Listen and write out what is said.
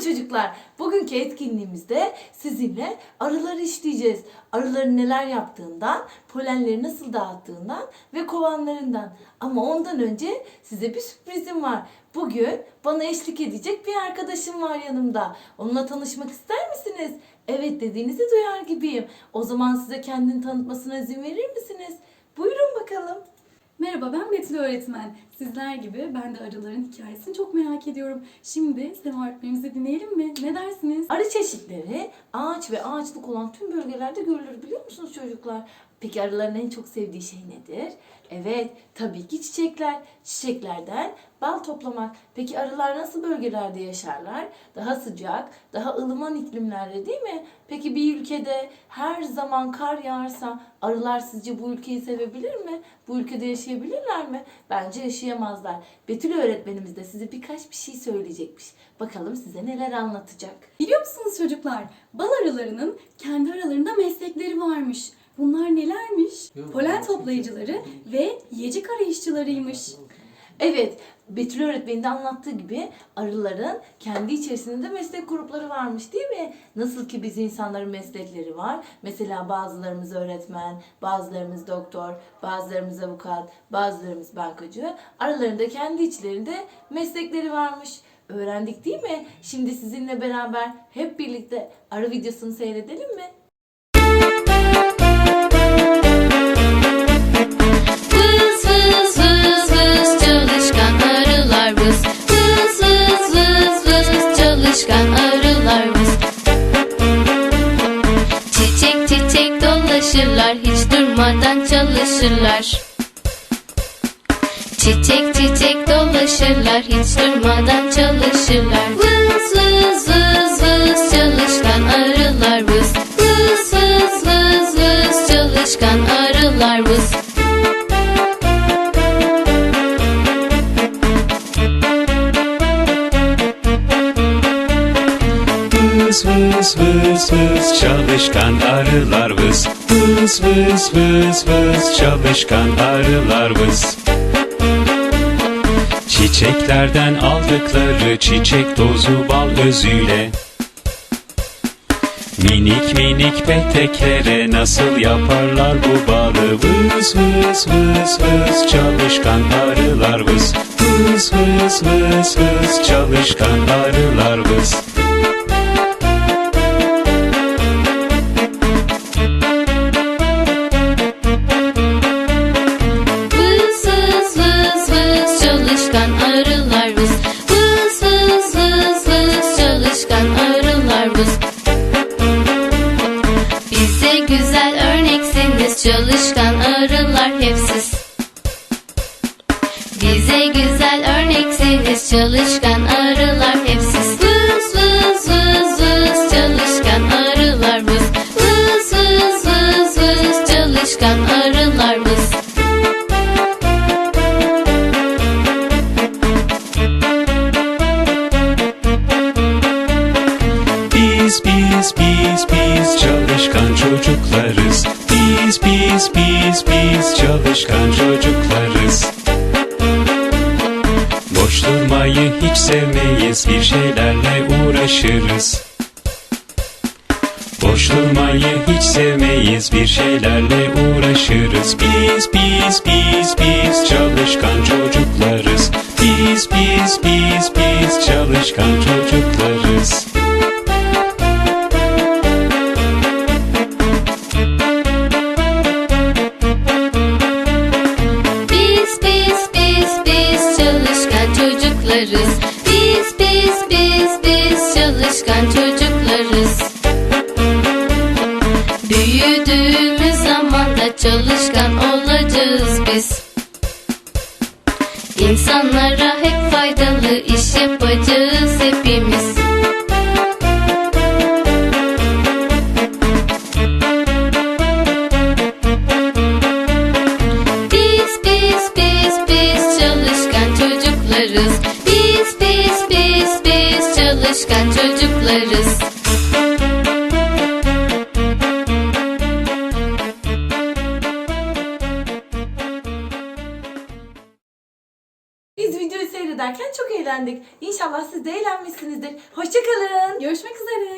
çocuklar? Bugünkü etkinliğimizde sizinle arıları işleyeceğiz. Arıların neler yaptığından, polenleri nasıl dağıttığından ve kovanlarından. Ama ondan önce size bir sürprizim var. Bugün bana eşlik edecek bir arkadaşım var yanımda. Onunla tanışmak ister misiniz? Evet dediğinizi duyar gibiyim. O zaman size kendini tanıtmasına izin verir misiniz? Buyurun bakalım. Merhaba ben Betül öğretmen. Sizler gibi ben de arıların hikayesini çok merak ediyorum. Şimdi Sema öğretmenimizi dinleyelim mi? Ne dersiniz? Arı çeşitleri ağaç ve ağaçlık olan tüm bölgelerde görülür biliyor musunuz çocuklar? Peki arıların en çok sevdiği şey nedir? Evet, tabii ki çiçekler. Çiçeklerden bal toplamak. Peki arılar nasıl bölgelerde yaşarlar? Daha sıcak, daha ılıman iklimlerde değil mi? Peki bir ülkede her zaman kar yağarsa arılar sizce bu ülkeyi sevebilir mi? Bu ülkede yaşayabilirler mi? Bence yaşayamazlar. Betül öğretmenimiz de size birkaç bir şey söyleyecekmiş. Bakalım size neler anlatacak. Biliyor musunuz çocuklar? Bal arılarının kendi aralarında meslekleri varmış. Nelermiş? Polen toplayıcıları ve yiyecek arayışçılarıymış. Evet, Betül öğretmenin de anlattığı gibi arıların kendi içerisinde de meslek grupları varmış değil mi? Nasıl ki biz insanların meslekleri var. Mesela bazılarımız öğretmen, bazılarımız doktor, bazılarımız avukat, bazılarımız bankacı. Aralarında kendi içlerinde meslekleri varmış. Öğrendik değil mi? Şimdi sizinle beraber hep birlikte arı videosunu seyredelim mi? Çalışkan arılar vız Çiçek çiçek dolaşırlar hiç durmadan çalışırlar. Çiçek çiçek dolaşırlar hiç durmadan çalışırlar. Vız vız vız vız çalışkan arılar Vız vız vız vız. Çalışkan arılar vız. Vız vız vız vız. Çalışkan arılar vız. Çiçeklerden aldıkları çiçek tozu bal özüyle. Minik minik peteklere nasıl yaparlar bu balı? Vız vız vız vız. Çalışkan arılar vız. Vız vız vız vız. Çalışkan arılar vız Bize güzel örneksiniz. Çalışkan arılar hep siz. Vız vız vız vız. Çalışkan arılar vız Vız vız vız vız. Çalışkan arılar Biz biz biz biz çalışkan çocuklarız. Biz biz biz biz çalışkan çocuklarız Boş durmayı hiç sevmeyiz bir şeylerle uğraşırız. Boş durmayı hiç sevmeyiz bir şeylerle uğraşırız. Biz biz biz biz çalışkan çocuklarız. Biz biz biz biz çalışkan çocuklarız İnsanlara hep faydalı iş yapacağız hepimiz. Biz biz biz biz çalışkan çocuklarız. Biz biz biz biz çalışkan çocuklarız. Seyrederken çok eğlendik. İnşallah siz de eğlenmişsiniz. beğenmişsinizdir. Hoşçakalın. Görüşmek üzere.